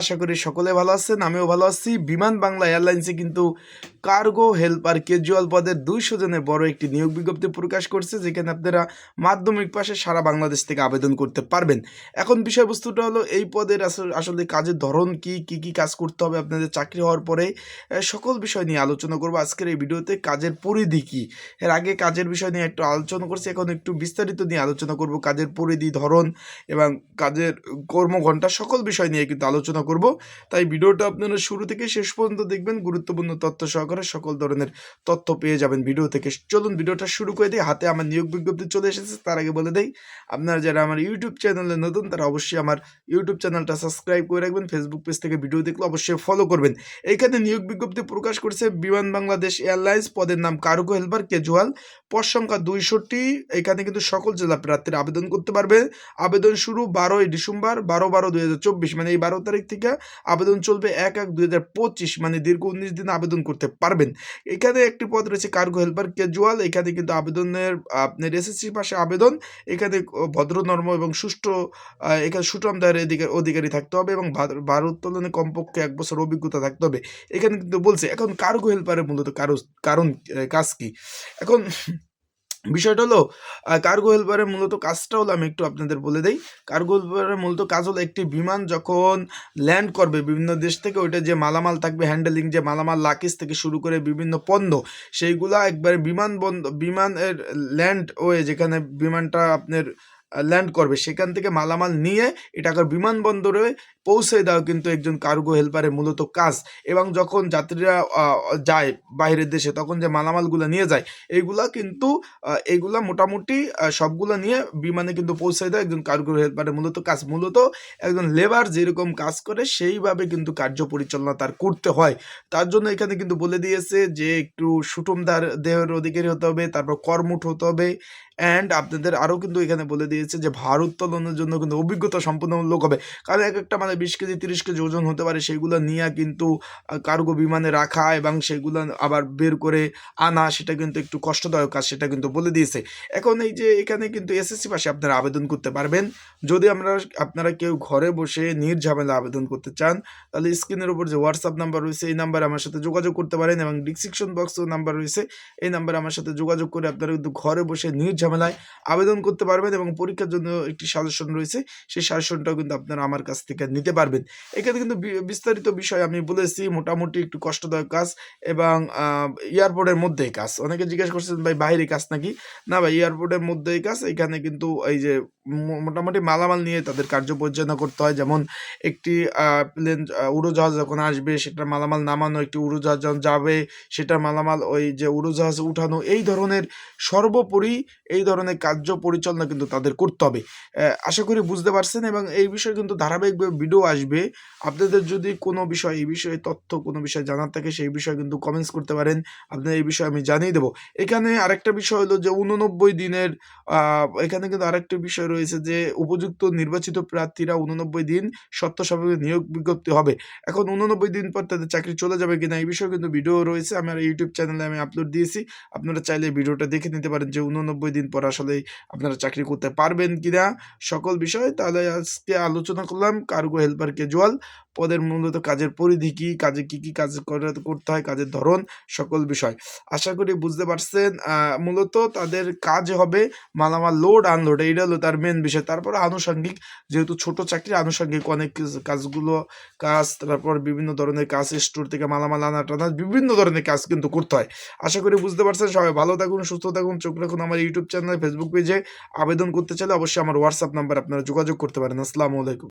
আশা করি সকলে ভালো আছেন আমিও ভালো আছি। বিমান বাংলা এয়ারলাইন্সে কিন্তু কার্গো হেল্পার ক্যাজুয়াল পদের দুইশো জনের বড় একটি নিয়োগ বিজ্ঞপ্তি প্রকাশ করছে, যেখানে আপনারা মাধ্যমিক পাশে সারা বাংলাদেশ থেকে আবেদন করতে পারবেন। এখন বিষয়বস্তুটা হলো, এই পদের আসলে কাজের ধরন কি কি কি কাজ করতে হবে আপনাদের চাকরি হওয়ার পরে সকল বিষয় নিয়ে আলোচনা করব আজকের এই ভিডিওতে। কাজের পরিধি কি? এর আগে কাজের বিষয় নিয়ে একটু আলোচনা করছি, এখন একটু বিস্তারিত নিয়ে আলোচনা করব কাজের পরিধি, ধরন এবং কাজের কর্মঘণ্টা, সকল বিষয় নিয়ে কিন্তু আলোচনা করব। তাই ভিডিওটা আপনারা শুরু থেকে শেষ পর্যন্ত দেখবেন, গুরুত্বপূর্ণ তথ্য সহকারে সকল ধরনের তথ্য পেয়ে যাবেন ভিডিও থেকে। চলুন ভিডিওটা শুরু করে দিই। হাতে আমার নিয়োগ বিজ্ঞপ্তি চলে এসেছে, তার আগে বলে দেই, আপনারা যারা আমার ইউটিউব চ্যানেলে নতুন, তারা অবশ্যই আমার ইউটিউব চ্যানেলটা সাবস্ক্রাইব করে রাখবেন ফেসবুক পেজ থেকে ভিডিও দেখলে অবশ্যই ফলো করবেন। এইখানে নিয়োগ বিজ্ঞপ্তি প্রকাশ করছে বিমান বাংলাদেশ এয়ারলাইন্স পদের নাম কার্গো হেল্পার ক্যাজুয়াল পদ সংখ্যা দুইশোটি এখানে কিন্তু সকল জেলা প্রার্থীরা আবেদন করতে পারবে। আবেদন শুরু বারোই ডিসেম্বর, বারো বারো দুই হাজার চব্বিশ মানে এই বারো তারিখ থেকে আবেদন চলবে এক এক দুই হাজার পঁচিশ মানে দীর্ঘ উনিশ দিন আবেদন করতে পারবেন। এখানে একটি পদ রয়েছে কার্গো হেল্পার ক্যাজুয়াল, এখানে কিন্তু আবেদনের, আপনার এসএসসি পাশে আবেদন, এখানে ভদ্রনর্ম এবং সুষ্ঠু এখানে সুটম দায়ের অধিকার থাকতে হবে এবং ভার- উত্তোলনে কমপক্ষে এক বছর অভিজ্ঞতা থাকতে হবে। এখানে কিন্তু বলছে, এখন কার্গো হেল্পারের মূলত কারও, কারণ কাজ কি? এখন বিষয়টা হলো কার্গো হেল্পারের মূলত কাজটা হলো আমি একটু আপনাদের বলে দেই। কার্গো হেল্পারের মূলত কাজ হলো একটি বিমান যখন ল্যান্ড করবে বিভিন্ন দেশ থেকে, ওইটা যে মালামাল থাকবে হ্যান্ডেলিং যে মালামাল লাকিস থেকে শুরু করে বিভিন্ন পণ্য, সেইগুলা একবারে বিমান বন্ধ, বিমানের ল্যান্ড ওয়ে যেখানে বিমানটা আপনার ল্যান্ড করবে, সেখান থেকে মালামাল নিয়ে এটাকে বিমানবন্দরে পৌঁছে দেওয়া কিন্তু একজন কার্গো হেল্পারের মূলত কাজ। এবং যখন যাত্রীরা যায় বাইরের দেশে, তখন যে মালামালগুলো নিয়ে যায় এইগুলা কিন্তু এইগুলা মোটামুটি সবগুলো নিয়ে বিমানে কিন্তু পৌঁছে দেয় একজন কার্গো হেল্পারের মূলত কাজ। মূলত একজন লেবার যেরকম কাজ করে, সেইভাবে কিন্তু কার্য পরিচালনা তার করতে হয়। তার জন্য এখানে কিন্তু বলে দিয়েছে যে, একটু সুটমদার দেহের অধিকারী হতে হবে, তারপর কর্মঠ হতে হবে। অ্যান্ড আপনাদের আরও কিন্তু এখানে বলে দিয়েছে যে ভার উত্তোলনের জন্য কিন্তু অভিজ্ঞতা সম্পন্ন লোক হবে। কারণ এক একটা মানে বিশ কেজি, তিরিশ কেজি ওজন হতে পারে সেইগুলো নিয়ে কিন্তু কার্গো বিমানে রাখা এবং সেগুলো আবার বের করে আনা, সেটা কিন্তু একটু কষ্টদায়ক কাজ, সেটা কিন্তু বলে দিয়েছে। এখন এই যে এখানে কিন্তু এসএসসি পাশে আপনারা আবেদন করতে পারবেন। যদি আমরা, আপনারা কেউ ঘরে বসে নির্ঝামেলা আবেদন করতে চান, তাহলে স্ক্রিনের উপর যে হোয়াটসঅ্যাপ নাম্বার রয়েছে, এই নাম্বারে আমার সাথে যোগাযোগ করতে পারেন এবং ডিসক্রিপশন বক্সেও নাম্বার রয়েছে, এই নাম্বারে আমার সাথে যোগাযোগ করে আপনারা কিন্তু ঘরে বসে নির্ঝামেলায় আবেদন করতে পারবেন এবং পরীক্ষার জন্য একটি সাজেশন রয়েছে, সেই সাজেশনটাও কিন্তু আপনারা আমার কাছ থেকে নিতে পারবেন। এখানে কিন্তু বিস্তারিত বিষয় আমি বলেছি, মোটামুটি একটু কষ্টদায়ক কাজ এবং এয়ারপোর্টের মধ্যেই কাজ। অনেকে জিজ্ঞেস করছেন, ভাই, বাইরে কাজ নাকি? না ভাই, এয়ারপোর্টের মধ্যেই কাজ। এখানে কিন্তু এই যে মোটামুটি মালামাল নিয়ে তাদের কার্য পরিচালনা করতে হয়। যেমন একটি প্লেন উড়োজাহাজ যখন আসবে, সেটার মালামাল নামানো, একটি উড়োজাহাজ যখন যাবে, সেটার মালামাল ওই যে উড়োজাহাজ উঠানো, এই ধরনের সর্বোপরি এই ধরনের কার্য পরিচালনা কিন্তু তাদের করতে হবে। আশা করি বুঝতে পারছেন এবং এই বিষয়ে কিন্তু ধারাবাহিকভাবে ভিডিও আসবে। আপনাদের যদি কোনো বিষয়, এই বিষয়ে তথ্য কোনো বিষয় জানার থাকে, সেই বিষয়ে কিন্তু কমেন্টস করতে পারেন। আপনার এই বিষয়ে আমি জানিয়ে দেবো। এখানে আরেকটা বিষয় হলো যে উননব্বই দিনের এখানে কিন্তু আরেকটা বিষয় রয়েছে যে উপযুক্ত নির্বাচিত প্রার্থীরা উননব্বই দিন সত্য সাপেক্ষে নিয়োগ বিজ্ঞপ্তি হবে। এখন উননব্বই দিন পর তাদের চাকরি চলে যাবে কিনা এই বিষয়ে কিন্তু ভিডিও রয়েছে। আমার ইউটিউব চ্যানেলে আমি আপলোড দিয়েছি। আপনারা চাইলে ভিডিওটা দেখে নিতে পারেন যে উননব্বই দিন পর আসলে আপনারা চাকরি করতে পারবেন কিনা সকল বিষয় তাহলে আজকে আলোচনা করলাম কার্গো হেল্পার ক্যাজুয়াল পদের মূলত কাজের পরিধি কী, কাজে কী কী কাজ করে- করতে হয়, কাজের ধরন, সকল বিষয়। আশা করি বুঝতে পারছেন মূলত তাদের কাজ হবে মালামাল লোড আনলোড এইটা হলো তার মেন বিষয়। তারপর আনুষঙ্গিক, যেহেতু ছোট চাকরি আনুষঙ্গিক অনেক কাজগুলো, কাজ, তারপর বিভিন্ন ধরনের কাজ স্টোর থেকে মালামাল আনা, টানা, বিভিন্ন ধরনের কাজ কিন্তু করতে হয়। আশা করি বুঝতে পারছেন, সবাই ভালো থাকুন, সুস্থ থাকুন, চোখ রাখুন আমার ইউটিউব চ্যানেল ফেসবুক পেজে আবেদন করতে চাইলে অবশ্যই আমার হোয়াটসঅ্যাপ নাম্বার আপনারা যোগাযোগ করতে পারেন। আসসালামু আলাইকুম।